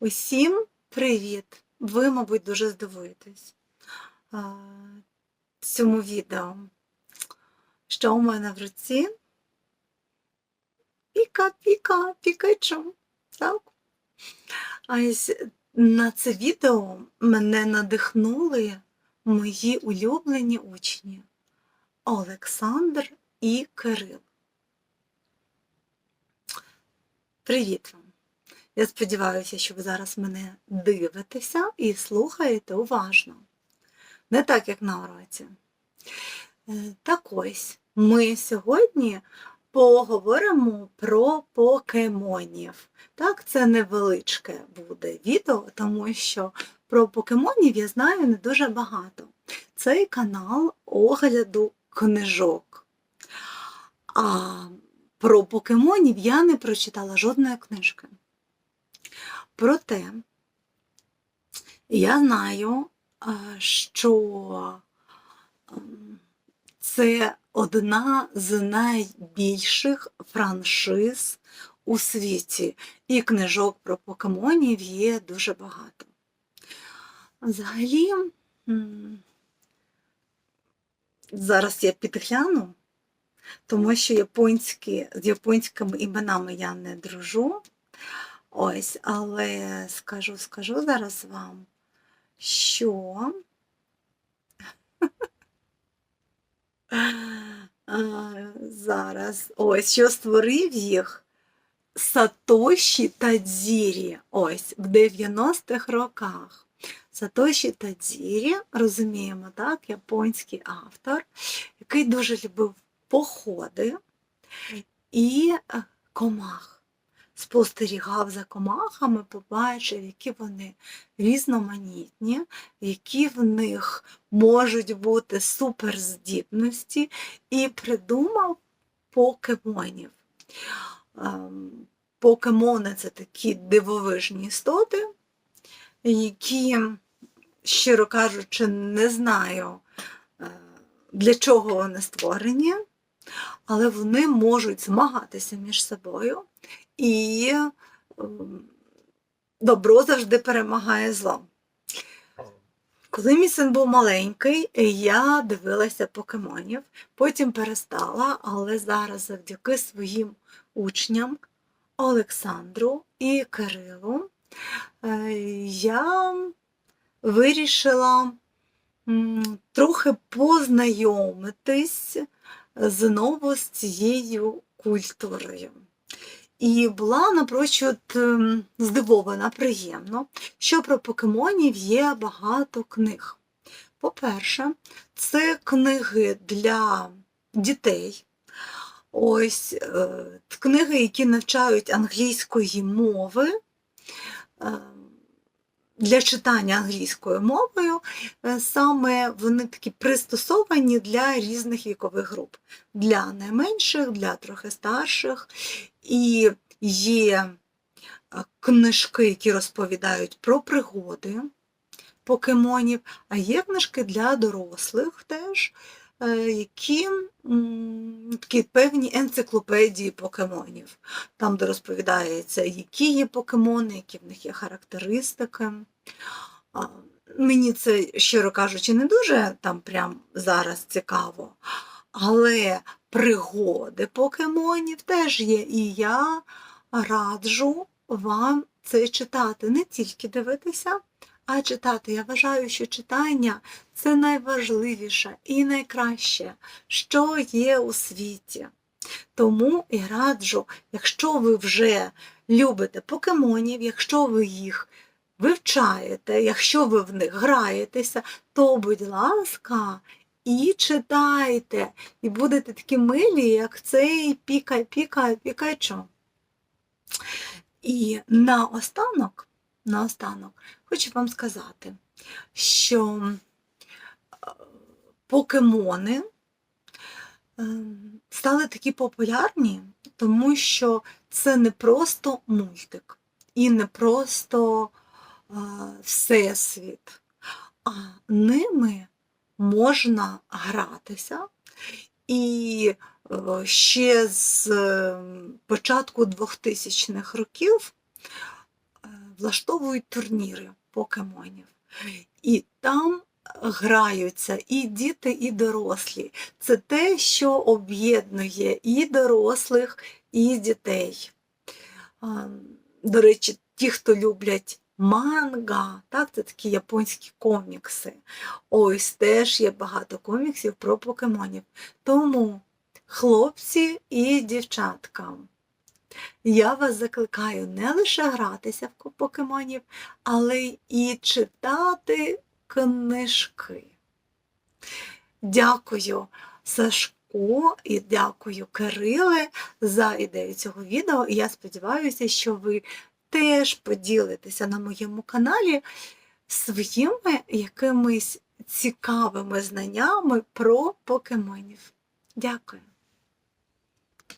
Усім привіт! Ви, мабуть, дуже здивуєтесь цьому відео. Що у мене в руці? Піка-піка, пікачу. Так? А на це відео мене надихнули мої улюблені учні Олександр і Кирил. Привіт вам! Я сподіваюся, що ви зараз мене дивитеся і слухаєте уважно. Не так, як на уроці. Е, Так ось, ми сьогодні поговоримо про покемонів. Так, це невеличке буде відео, тому що про покемонів я знаю не дуже багато. Цей канал огляду книжок. А про покемонів я не прочитала жодної книжки. Проте я знаю, що ем, це одна з найбільших франшиз у світі, і книжок про покемонів є дуже багато. Взагалі, зараз я підгляну, тому що японські, з японськими іменами я не дружу. Ось, але скажу, скажу зараз вам, що зараз ось що створив їх Сатоші Тадзірі, ось в 90-х роках. Сатоші Тадзірі, розуміємо, так, японський автор, який дуже любив походи і е, комах спостерігав за комахами, побачив, які вони різноманітні, які в них можуть бути суперздібності, і придумав покемонів. Ем, Покемони це такі дивовижні істоти, які, щиро кажучи, не знаю, е, для чого вони створені, але вони можуть змагатися між собою і ем, добро завжди перемагає зло. Коли мій син був маленький, я дивилася покемонів, потім перестала, але зараз завдяки своїм учням Олександру і Кирилу е, я вирішила трохи познайомитись знову з цією культурою. І була напрочуд ем, здивована приємно, що про покемонів є багато книг. По-перше, це книги для дітей. Ось е, книги, які навчають англійської мови. Для читання англійською мовою, е, саме вони такі пристосовані для різних вікових груп, для найменших, для трохи старших. І є е, книжки, які розповідають про пригоди покемонів, а є книжки для дорослих теж, які такі певні енциклопедії покемонів, там, де розповідається, які є покемони, які в них є характеристики. Мені це, щиро кажучи, не дуже там прям зараз цікаво, але пригоди покемонів теж є, і я раджу вам це читати, не тільки дивитися, а читати. Я вважаю, що читання це найважливіше і найкраще, що є у світі. Тому і раджу, якщо ви вже любите покемонів, якщо ви їх вивчаєте, якщо ви в них граєтеся, то, будь ласка, і читайте, і будете такі милі, як цей піка, піка, пікачо. І наостанок, наостанок хочу вам сказати, що е, покемони е, стали такі популярні, тому що це не просто мультик і не просто е, всесвіт, а ними можна гратися. І ще з початку 2000-х років влаштовують турніри покемонів. І там граються і діти, і дорослі. Це те, що об'єднує і дорослих, і дітей. До речі, ті, хто люблять манга, так, це такі японські комікси. Ось теж є багато коміксів про покемонів. Тому, хлопці і дівчатка, я вас закликаю не лише гратися в покемонів, але і читати книжки. Дякую, Сашко, і дякую, Кириле, за ідею цього відео. Я сподіваюся, що ви теж поділитеся на моєму каналі своїми якимись цікавими знаннями про покемонів. Дякую.